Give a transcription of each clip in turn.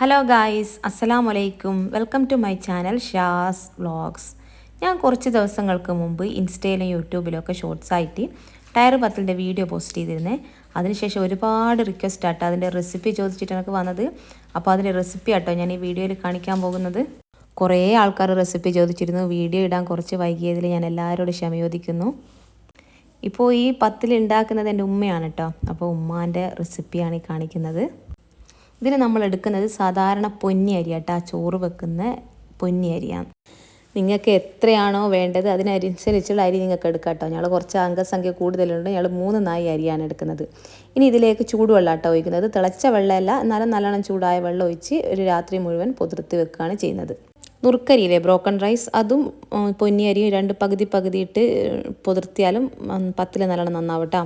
Hello guys അസ്സലാം വലൈക്കും welcome to my channel Shaz vlogs ഞാൻ കുറച്ച് ദിവസങ്ങൾക്ക് മുമ്പ് ഇൻസ്റ്റയിലും യൂട്യൂബിലും ഒക്കെ ഷോർട്സ് ആയിട്ട് ടയർ പത്തിന്റെ വീഡിയോ പോസ്റ്റ് ചെയ്തിരുന്നേ. അതിനുശേഷം ഒരുപാട് റിക്വസ്റ്റ് ആട്ടോ. അതിന്റെ റെസിപ്പി ചോദിച്ചിട്ട് എനിക്ക് വന്നത്. അപ്പോൾ അതിന്റെ റെസിപ്പി ആട്ടോ ഞാൻ ഈ വീഡിയോയിൽ കാണിക്കാൻ പോകുന്നത്. കുറേ ആൾക്കാർ റെസിപ്പി ചോദിച്ചിരുന്നു. വീഡിയോ ഇടാൻ കുറച്ച് വൈകിയതിൽ ഞാൻ എല്ലാവരോടും ക്ഷമയോദിക്കുന്നു ഇപ്പോൾ ഈ പത്തിൽ ഉണ്ടാക്കുന്നത് എന്റെ ഉമ്മയാണ് കേട്ടോ അപ്പോൾ ഉമ്മാന്റെ റെസിപ്പിയാണ് ഈ കാണിക്കുന്നത്. ഇതിന് നമ്മൾ എടുക്കുന്നത് സാധാരണ പൊന്നി അരി കേട്ടോ ചോറ് വെക്കുന്ന പൊന്നി അരിയാണ്. നിങ്ങൾക്ക് എത്രയാണോ വേണ്ടത് അതിനനുസരിച്ചുള്ള അരി നിങ്ങൾക്ക് എടുക്കാം കേട്ടോ. ഞങ്ങൾ കുറച്ച് അംഗസംഖ്യ കൂടുതലുണ്ട്. ഞങ്ങൾ മൂന്ന് നായി അരിയാണ് എടുക്കുന്നത്. ഇനി ഇതിലേക്ക് ചൂടുവെള്ളം കേട്ടോ ഒഴിക്കുന്നത്. തിളച്ച വെള്ളമല്ല എന്നാലും നല്ലോണം ചൂടായ വെള്ളം ഒഴിച്ച് ഒരു രാത്രി മുഴുവൻ പുതിർത്തി വെക്കുകയാണ് ചെയ്യുന്നത്. നുറുക്കരിയിലെ ബ്രോക്കൺ റൈസ് അതും പൊന്നിയരിയും രണ്ട് പകുതി പകുതി ഇട്ട് പുതിർത്തിയാലും പത്തിൽ നല്ലോണം നന്നാവട്ടോ.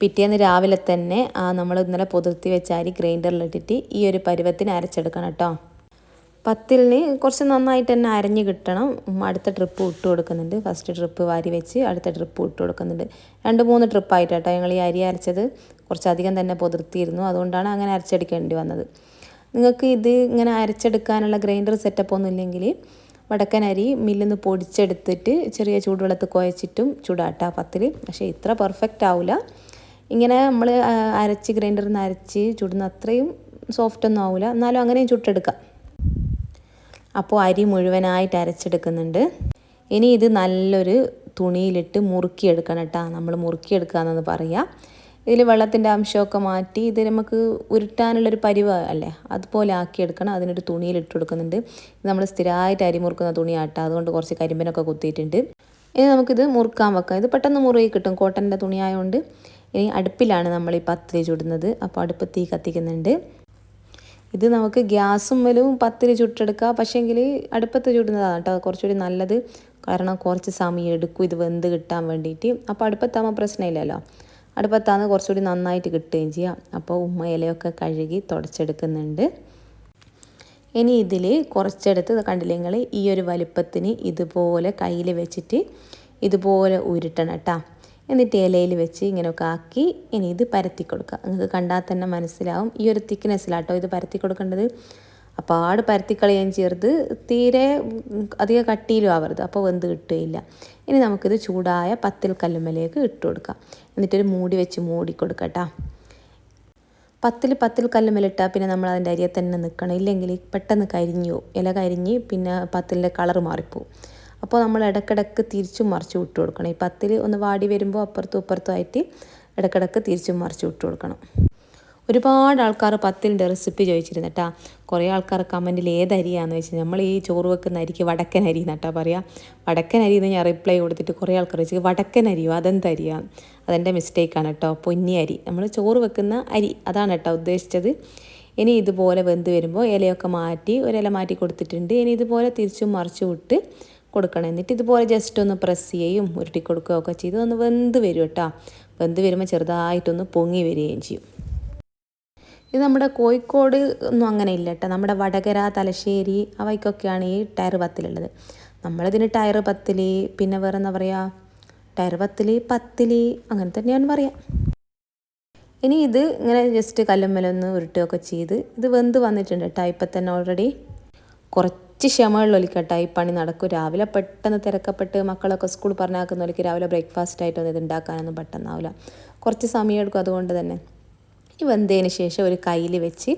പിറ്റേന്ന് രാവിലെ തന്നെ നമ്മൾ ഇന്നലെ പുതിർത്തി വെച്ച അരി ഗ്രൈൻഡറിലിട്ടിട്ട് ഈ ഒരു പരുവത്തിന് അരച്ചെടുക്കണം കേട്ടോ. പത്തിലിന് കുറച്ച് നന്നായിട്ട് തന്നെ അരഞ്ഞ് കിട്ടണം. അടുത്ത ട്രിപ്പ് ഇട്ട് കൊടുക്കുന്നുണ്ട്. ഫസ്റ്റ് ട്രിപ്പ് വാരി വെച്ച് അടുത്ത ട്രിപ്പ് ഇട്ട് കൊടുക്കുന്നുണ്ട്. രണ്ട് മൂന്ന് ട്രിപ്പായിട്ട് കേട്ടോ ഞങ്ങൾ ഈ അരി അരച്ചത്. കുറച്ചധികം തന്നെ പുതിർത്തിയിരുന്നു. അതുകൊണ്ടാണ് അങ്ങനെ അരച്ചെടുക്കേണ്ടി വന്നത്. നിങ്ങൾക്ക് ഇത് ഇങ്ങനെ അരച്ചെടുക്കാനുള്ള ഗ്രൈൻഡർ സെറ്റപ്പ് ഒന്നും ഇല്ലെങ്കിൽ വടക്കൻ അരി മില്ലിൽ നിന്ന് പൊടിച്ചെടുത്തിട്ട് ചെറിയ ചൂടുവെള്ളത്ത് കുഴച്ചിട്ടും ചൂടാട്ടാ പത്തിൽ പക്ഷേ ഇത്ര പെർഫെക്റ്റ് ആവില്ല ഇങ്ങനെ നമ്മൾ അരച്ച് ഗ്രൈൻഡറിൽ നിന്ന് അരച്ച് ചുടുന്ന അത്രയും സോഫ്റ്റ് ഒന്നും ആവില്ല എന്നാലും അങ്ങനെയും ചുട്ടെടുക്കാം. അപ്പോൾ അരി മുഴുവനായിട്ട് അരച്ചെടുക്കുന്നുണ്ട്. ഇനി ഇത് നല്ലൊരു തുണിയിലിട്ട് മുറുക്കിയെടുക്കണം കേട്ടോ. നമ്മൾ മുറുക്കിയെടുക്കുക പറയുക ഇതിൽ വെള്ളത്തിന്റെ അംശമൊക്കെ മാറ്റി ഇത് നമുക്ക് ഉരുട്ടാനുള്ളൊരു പരിവ അല്ലേ അതുപോലെ ആക്കിയെടുക്കണം. അതിനൊരു തുണിയിൽ ഇട്ട് കൊടുക്കുന്നുണ്ട് നമ്മൾ സ്ഥിരമായിട്ട് അരി മുറുക്കുന്ന തുണിയാട്ടോ. അതുകൊണ്ട് കുറച്ച് കരിമ്പനൊക്കെ കുത്തിയിട്ടുണ്ട്. ഇനി നമുക്കിത് മുറുക്കാൻ വെക്കാം. ഇത് പെട്ടെന്ന് മുറുകി കിട്ടും. കോട്ടന്റെ തുണിയായതുകൊണ്ട് ഇനി അടുപ്പിലാണ് നമ്മൾ ഈ പത്തിരി ചുടുന്നത്. അപ്പോൾ അടുപ്പ് തീ കത്തിക്കുന്നുണ്ട്. ഇത് നമുക്ക് ഗ്യാസും വലും പത്തിരി ചുട്ടെടുക്കാം. പക്ഷേങ്കിൽ അടുപ്പത്ത് ചുടുന്നതാണ് കേട്ടോ കുറച്ചുകൂടി നല്ലത്. കാരണം കുറച്ച് സമയം എടുക്കും ഇത് വെന്ത് കിട്ടാൻ വേണ്ടിയിട്ട്. അപ്പോൾ അടുപ്പത്താകുമ്പോൾ പ്രശ്നമില്ലല്ലോ. അടുപ്പത്താണ് കുറച്ചുകൂടി നന്നായിട്ട് കിട്ടുകയും ചെയ്യാം. അപ്പോൾ ഉമ്മ ഇലയൊക്കെ കഴുകി തുടച്ചെടുക്കുന്നുണ്ട്. ഇനി ഇതിൽ കുറച്ചെടുത്ത് കണ്ടില്ലെങ്കിൽ ഈ ഒരു വലുപ്പത്തിന് ഇതുപോലെ കയ്യിൽ വെച്ചിട്ട് ഇതുപോലെ ഉരുട്ടണം കേട്ടോ. എന്നിട്ട് ഇലയിൽ വെച്ച് ഇങ്ങനെയൊക്കെ ആക്കി ഇനി ഇത് പരത്തി കൊടുക്കുക. നിങ്ങൾക്ക് കണ്ടാൽ തന്നെ മനസ്സിലാവും. ഈ ഒരു തിക്നെസ്സിലാട്ടോ ഇത് പരത്തി കൊടുക്കേണ്ടത്. അപ്പാട് പരത്തിക്കളയാൻ ചേർത്ത് തീരെ അധികം കട്ടിയിലും ആവരുത്. അപ്പോൾ വെന്ത് കിട്ടുകയില്ല. ഇനി നമുക്കിത് ചൂടായ പത്തിൽ കല്ലുമ്മലേക്ക് ഇട്ട് കൊടുക്കാം. എന്നിട്ടൊരു മൂടി വെച്ച് മൂടി കൊടുക്കട്ടാ. പത്തിൽ പത്തിൽ കല്ലുമ്മലിട്ടാൽ പിന്നെ നമ്മൾ അതിന്റെ അരിയെ തന്നെ നിൽക്കണം. ഇല്ലെങ്കിൽ പെട്ടെന്ന് കരിഞ്ഞു ഇല കരിഞ്ഞ് പിന്നെ പത്തിലിന്റെ കളർ മാറിപ്പോവും. അപ്പോൾ നമ്മൾ ഇടക്കിടക്ക് തിരിച്ചും മറിച്ചും ഇട്ട് കൊടുക്കണം. ഈ പത്തിൽ ഒന്ന് വാടി വരുമ്പോൾ അപ്പുറത്തും ഇപ്പുറത്തും ആയിട്ട് ഇടക്കിടക്ക് തിരിച്ചും മറിച്ചും ഇട്ട് കൊടുക്കണം. ഒരുപാട് ആൾക്കാർ പത്തിലിന്റെ റെസിപ്പി ചോദിച്ചിരുന്നു കേട്ടാ. കുറേ ആൾക്കാർ കമന്റിൽ ഏത് അരിയാന്ന് വെച്ചാൽ നമ്മൾ ഈ ചോറ് വെക്കുന്ന അരിക്ക് വടക്കൻ അരി എന്നാട്ടാ പറയാം. വടക്കൻ അരി എന്ന് ഞാൻ റിപ്ലൈ കൊടുത്തിട്ട് കുറേ ആൾക്കാർ ചോദിച്ചു വടക്കൻ അരിയോ? അതെന്ത് അതെന്റെ മിസ്റ്റേക്കാണ് കേട്ടോ പൊന്നി അരി. നമ്മൾ ചോറ് വെക്കുന്ന അരി. അതാണ് കേട്ടോ ഉദ്ദേശിച്ചത്. ഇനി ഇതുപോലെ വെന്ത് വരുമ്പോൾ ഇലയൊക്കെ മാറ്റി ഒരില മാറ്റി കൊടുത്തിട്ടുണ്ട്. ഇനി ഇതുപോലെ തിരിച്ചും മറിച്ചു ഇട്ട് കൊടുക്കണം. എന്നിട്ട് ഇതുപോലെ ജസ്റ്റ് ഒന്ന് പ്രസ് ചെയ്യും ഉരുട്ടി കൊടുക്കുകയൊക്കെ ചെയ്ത് ഒന്ന് വെന്ത് വരും കേട്ടോ. വെന്ത് വരുമ്പോൾ ചെറുതായിട്ടൊന്ന് പൊങ്ങി വരികയും ചെയ്യും. ഇത് നമ്മുടെ കോഴിക്കോട് ഒന്നും അങ്ങനെ ഇല്ല കേട്ടോ. നമ്മുടെ വടകര തലശ്ശേരി അവയ്ക്കൊക്കെയാണ് ഈ ടയർ പത്തിലുള്ളത്. നമ്മളിതിന് ടയർ പത്തിലി പിന്നെ വേറെ എന്താ പറയുക ടയർ പത്തിലി പത്തിലി അങ്ങനെ തന്നെയാണ് പറയാം. ഇനി ഇത് ഇങ്ങനെ ജസ്റ്റ് കല്ലുമ്മലൊന്ന് ഉരുട്ടുകയൊക്കെ ചെയ്ത് ഇത് വെന്ത് വന്നിട്ടുണ്ട് കേട്ടോ. ഇപ്പം തന്നെ ഓൾറെഡി കുറച്ച് ക്ഷമയുള്ളൊലിക്കട്ടെ ഈ പണി നടക്കും. രാവിലെ പെട്ടെന്ന് തിരക്കപ്പെട്ട് മക്കളൊക്കെ സ്കൂൾ പറഞ്ഞാക്കുന്നവർക്ക് രാവിലെ ബ്രേക്ക്ഫാസ്റ്റ് ആയിട്ടൊന്നും ഇത് ഉണ്ടാക്കാനൊന്നും പെട്ടെന്നാവില്ല കുറച്ച് സമയം എടുക്കും അതുകൊണ്ട് തന്നെ. ഈ വെന്തതിന് ശേഷം ഒരു കയ്യിൽ വെച്ച്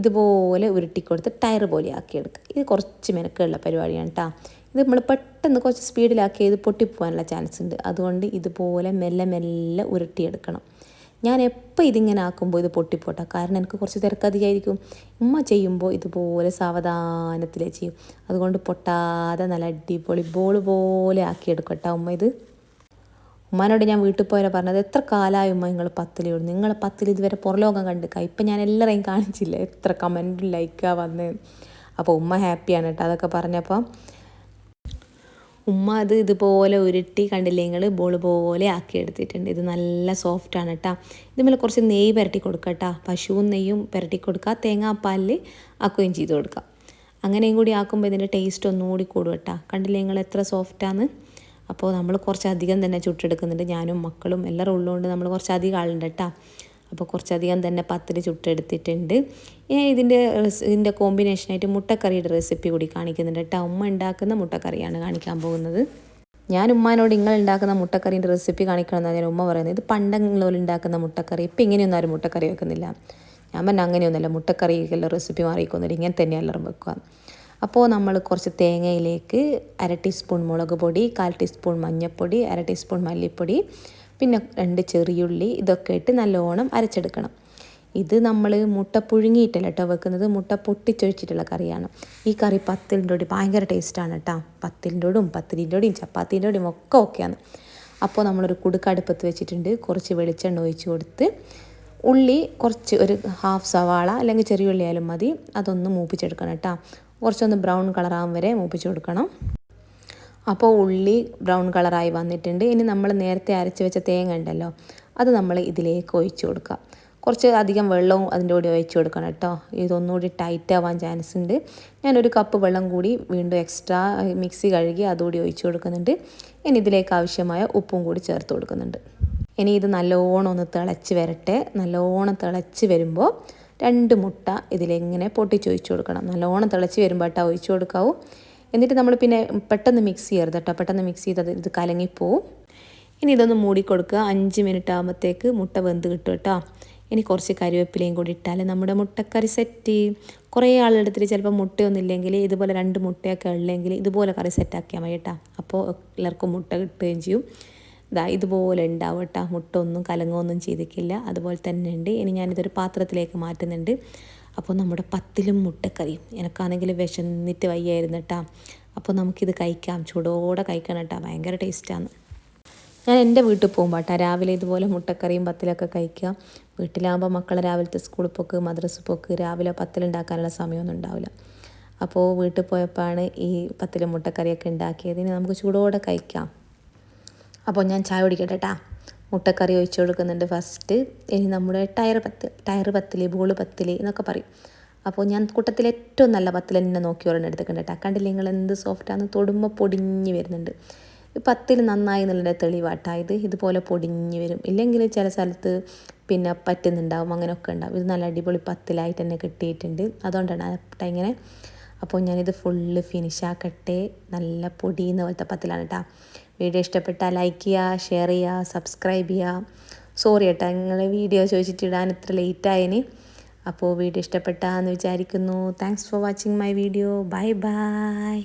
ഇതുപോലെ ഉരുട്ടിക്കൊടുത്ത് ടയർ പോലെ ആക്കിയെടുക്കുക ഇത് കുറച്ച് മെനക്കുള്ള പരിപാടിയാണ് കേട്ടോ ഇത് നമ്മൾ പെട്ടെന്ന് കുറച്ച് സ്പീഡിലാക്കി ഇത് പൊട്ടിപ്പോകാനുള്ള ചാൻസ് ഉണ്ട്. അതുകൊണ്ട് ഇതുപോലെ മെല്ലെ മെല്ലെ ഉരുട്ടിയെടുക്കണം. ഞാൻ എപ്പോൾ ഇതിങ്ങനെ ആക്കുമ്പോൾ ഇത് പൊട്ടിപ്പോട്ടെ? കാരണം എനിക്ക് കുറച്ച് തിരക്കധികമായിരിക്കും ഉമ്മ ചെയ്യുമ്പോൾ ഇതുപോലെ സാവധാനത്തിലേ ചെയ്യും. അതുകൊണ്ട് പൊട്ടാതെ നല്ല അടിപൊളി ബോൾ പോലെ ആക്കിയെടുക്കട്ടെ ഉമ്മ ഇത്. ഉമ്മാനോട് ഞാൻ വീട്ടിൽ പോയാൽ പറഞ്ഞത് എത്ര കാലമായി ഉമ്മ നിങ്ങൾ പത്തിലുള്ളൂ നിങ്ങൾ പത്തിൽ ഇതുവരെ പുറലോകം കണ്ടിക്ക? ഇപ്പം ഞാൻ എല്ലാവരെയും കാണിച്ചില്ല? എത്ര കമന്റും ലൈക്കാണ് വന്ന്? അപ്പോൾ ഉമ്മ ഹാപ്പിയാണ് കേട്ടോ. അതൊക്കെ പറഞ്ഞപ്പോൾ ഉമ്മ അത് ഇതുപോലെ ഉരുട്ടി കണ്ടില്ലേ? നിങ്ങൾ ബോൾ പോലെ ആക്കി എടുത്തിട്ടുണ്ട്. ഇത് നല്ല സോഫ്റ്റ് ആണ് കേട്ടോ ഇതുപോലെ കുറച്ച് നെയ്യ് പുരട്ടി കൊടുക്കുക കേട്ടോ പശുവും നെയ്യും പുരട്ടി കൊടുക്കുക തേങ്ങാപ്പാലിൽ ആക്കുകയും ചെയ്ത് കൊടുക്കുക അങ്ങനെയും കൂടി ആക്കുമ്പോൾ ഇതിന്റെ ടേസ്റ്റ് ഒന്നുകൂടി കൂടും കേട്ടോ കണ്ടില്ലേ? നിങ്ങൾ എത്ര സോഫ്റ്റാണ് അപ്പോൾ നമ്മൾ കുറച്ചധികം തന്നെ ചുട്ടെടുക്കുന്നുണ്ട്. ഞാനും മക്കളും എല്ലാവരും ഉള്ളതുകൊണ്ട് നമ്മൾ കുറച്ചധികം ആളുണ്ട് കേട്ടോ അപ്പോൾ കുറച്ചധികം തന്നെ പത്തിരി ചുട്ടെടുത്തിട്ടുണ്ട്. ഇതിന്റെ ഇതിന്റെ കോമ്പിനേഷനായിട്ട് മുട്ടക്കറിയുടെ റെസിപ്പി കൂടി കാണിക്കുന്നുണ്ട് കേട്ടോ. ഉമ്മ ഉണ്ടാക്കുന്ന മുട്ടക്കറിയാണ് കാണിക്കാൻ പോകുന്നത്. ഞാൻ ഉമ്മാനോട് നിങ്ങൾ ഉണ്ടാക്കുന്ന മുട്ടക്കറീന്റെ റെസിപ്പി കാണിക്കണമെന്നാണ് ഞാൻ ഉമ്മ പറയുന്നത്. ഇത് പണ്ടെങ്കിലും ഉണ്ടാക്കുന്ന മുട്ടക്കറി ഇപ്പം ഇങ്ങനെയൊന്നും ആരും മുട്ടക്കറി വെക്കുന്നില്ല. ഞാൻ പറഞ്ഞ അങ്ങനെയൊന്നുമല്ല മുട്ടക്കറിക്കുള്ള റെസിപ്പി മാറിക്കൊന്നുമില്ല. ഇങ്ങനെ തന്നെ എല്ലാവരും വെക്കുക. അപ്പോൾ നമ്മൾ കുറച്ച് തേങ്ങയിലേക്ക് അര ടീസ്പൂൺ മുളക് പൊടി കാൽ ടീസ്പൂൺ മഞ്ഞൾപ്പൊടി അര ടീസ്പൂൺ മല്ലിപ്പൊടി പിന്നെ രണ്ട് ചെറിയുള്ളി ഇതൊക്കെ ഇട്ട് നല്ലോണം അരച്ചെടുക്കണം. ഇത് നമ്മൾ മുട്ട പുഴുങ്ങിയിട്ടല്ല കേട്ടോ വെക്കുന്നത്? മുട്ട പൊട്ടിച്ചൊഴിച്ചിട്ടുള്ള കറിയാണ്. ഈ കറി പത്തിലിന്റെ കൂടി ഭയങ്കര ടേസ്റ്റാണ് കേട്ടോ പത്തിലിന്റെ കൂടും പത്തിരിന്റെ കൂടിയും ചപ്പാത്തിന്റെ കൂടിയും ഒക്കെ ഓക്കെയാണ്. അപ്പോൾ നമ്മളൊരു കുടുക്കടുപ്പത്ത് വെച്ചിട്ടുണ്ട്. കുറച്ച് വെളിച്ചെണ്ണ ഒഴിച്ച് കൊടുത്ത് ഉള്ളി കുറച്ച് ഒരു ഹാഫ് സവാള അല്ലെങ്കിൽ ചെറിയ ഉള്ളി ആയാലും മതി. അതൊന്ന് മൂപ്പിച്ചെടുക്കണം കേട്ടോ കുറച്ചൊന്ന് ബ്രൗൺ കളറാകും വരെ മൂപ്പിച്ച് കൊടുക്കണം. അപ്പോൾ ഉള്ളി ബ്രൗൺ കളറായി വന്നിട്ടുണ്ട്. ഇനി നമ്മൾ നേരത്തെ അരച്ച് വെച്ച തേങ്ങ ഉണ്ടല്ലോ അത് നമ്മൾ ഇതിലേക്ക് ഒഴിച്ച് കൊടുക്കുക. കുറച്ച് അധികം വെള്ളവും അതിന്റെ കൂടി ഒഴിച്ചു കൊടുക്കണം കേട്ടോ. ഇതൊന്നുകൂടി ടൈറ്റ് ആവാൻ ചാൻസ് ഉണ്ട്. ഞാനൊരു കപ്പ് വെള്ളം കൂടി വീണ്ടും എക്സ്ട്രാ മിക്സി കഴുകി അതുകൂടി ഒഴിച്ച് കൊടുക്കുന്നുണ്ട്. ഇനി ഇതിലേക്ക് ആവശ്യമായ ഉപ്പും കൂടി ചേർത്ത് കൊടുക്കുന്നുണ്ട്. ഇനി ഇത് നല്ലോണം ഒന്ന് തിളച്ച് വരട്ടെ. നല്ലോണം തിളച്ച് വരുമ്പോൾ രണ്ട് മുട്ട ഇതിലിങ്ങനെ പൊട്ടിച്ചൊഴിച്ചു കൊടുക്കണം. നല്ലോണം തിളച്ച് വരുമ്പോൾ ഒഴിച്ചു കൊടുക്കാവൂ. എന്നിട്ട് നമ്മൾ പിന്നെ പെട്ടെന്ന് മിക്സ് ചെയ്യരുത് കേട്ടോ പെട്ടെന്ന് മിക്സ് ചെയ്ത് ഇത് കലങ്ങിപ്പോവും. ഇനി ഇതൊന്ന് മൂടിക്കൊടുക്കുക അഞ്ച് മിനിറ്റ് ആകുമ്പോഴത്തേക്ക് മുട്ട വെന്ത് കിട്ടും കേട്ടോ ഇനി കുറച്ച് കരിവേപ്പിലയും കൂടി ഇട്ടാൽ നമ്മുടെ മുട്ടക്കറി സെറ്റ് കുറേ ആളെടുത്തിട്ട് ചിലപ്പോൾ മുട്ടയൊന്നും ഇല്ലെങ്കിൽ ഇതുപോലെ രണ്ട് മുട്ടയൊക്കെ ഉള്ളെങ്കിൽ ഇതുപോലെ കറി സെറ്റാക്കിയാൽ മതി കേട്ടോ അപ്പോൾ എല്ലാവർക്കും മുട്ട കിട്ടുകയും ചെയ്യും. ഇതാ ഇതുപോലെ ഉണ്ടാവും കേട്ടോ മുട്ട ഒന്നും കലങ്ങുമൊന്നും ചെയ്തിട്ടില്ല. അതുപോലെ തന്നെ ഉണ്ട്. ഇനി ഞാനിതൊരു പാത്രത്തിലേക്ക് മാറ്റുന്നുണ്ട്. അപ്പോൾ നമ്മുടെ പത്തിലും മുട്ടക്കറിയും. എനിക്കാണെങ്കിൽ വിശന്നിട്ട് വയ്യായിരുന്നു കേട്ടോ അപ്പോൾ നമുക്കിത് കഴിക്കാം. ചൂടോടെ കഴിക്കണം കേട്ടോ ഭയങ്കര ടേസ്റ്റാണ് ഞാൻ എന്റെ വീട്ടിൽ പോകുമ്പോൾ കേട്ടോ രാവിലെ ഇതുപോലെ മുട്ടക്കറിയും പത്തിലൊക്കെ കഴിക്കുക. വീട്ടിലാകുമ്പോൾ മക്കളെ രാവിലത്തെ സ്കൂളിൽ പോക്ക് മദ്രസ് പോക്ക് രാവിലെ പത്തിലുണ്ടാക്കാനുള്ള സമയമൊന്നും ഉണ്ടാവില്ല. അപ്പോൾ വീട്ടിൽ പോയപ്പോഴാണ് ഈ പത്തിലും മുട്ടക്കറിയൊക്കെ ഉണ്ടാക്കിയത്. ഇനി നമുക്ക് ചൂടോടെ കഴിക്കാം. അപ്പോൾ ഞാൻ ചായ കുടിക്കട്ടെ കേട്ടാ മുട്ടക്കറി ഒഴിച്ചു കൊടുക്കുന്നുണ്ട് ഫസ്റ്റ്. ഇനി നമ്മുടെ ടയർ പത്ത് ടയർ പത്തിൽ ബോൾ പത്തിൽ എന്നൊക്കെ പറയും. അപ്പോൾ ഞാൻ കൂട്ടത്തിൽ ഏറ്റവും നല്ല പത്തിൽ തന്നെ നോക്കി ഒരെണ്ണം എടുത്തിട്ടുണ്ട് കേട്ടോ. കണ്ടില്ല നിങ്ങൾ എന്ത് സോഫ്റ്റാന്ന് തൊടുമ്പോൾ പൊടിഞ്ഞ് വരുന്നുണ്ട്. പത്തിൽ നന്നായി എന്നുള്ള തെളിവാട്ട. ഇത് ഇതുപോലെ പൊടിഞ്ഞ് വരും. ഇല്ലെങ്കിൽ ചില സ്ഥലത്ത് പിന്നെ പറ്റുന്നുണ്ടാവും. അങ്ങനെയൊക്കെ ഉണ്ടാവും. ഇത് നല്ല അടിപൊളി പത്തിലായിട്ട് തന്നെ കിട്ടിയിട്ടുണ്ട്. അതുകൊണ്ടാണ് അപ്പം ഇങ്ങനെ. അപ്പോൾ ഞാനിത് ഫുള്ള് ഫിനിഷ് ആക്കട്ടെ. നല്ല പൊടിയുന്ന പോലത്തെ പത്തിലാണ് കേട്ടോ വീഡിയോ ഇഷ്ടപ്പെട്ടാൽ ലൈക്ക് ചെയ്യുക ഷെയർ ചെയ്യുക സബ്സ്ക്രൈബ് ചെയ്യുക. സോറി കേട്ടോ നിങ്ങൾ വീഡിയോ ചോദിച്ചിട്ട് ഇടാൻ ഇത്ര ലേറ്റായതിന് അപ്പോൾ വീഡിയോ ഇഷ്ടപ്പെട്ടാന്ന് വിചാരിക്കുന്നു. Thanks for watching my video bye bye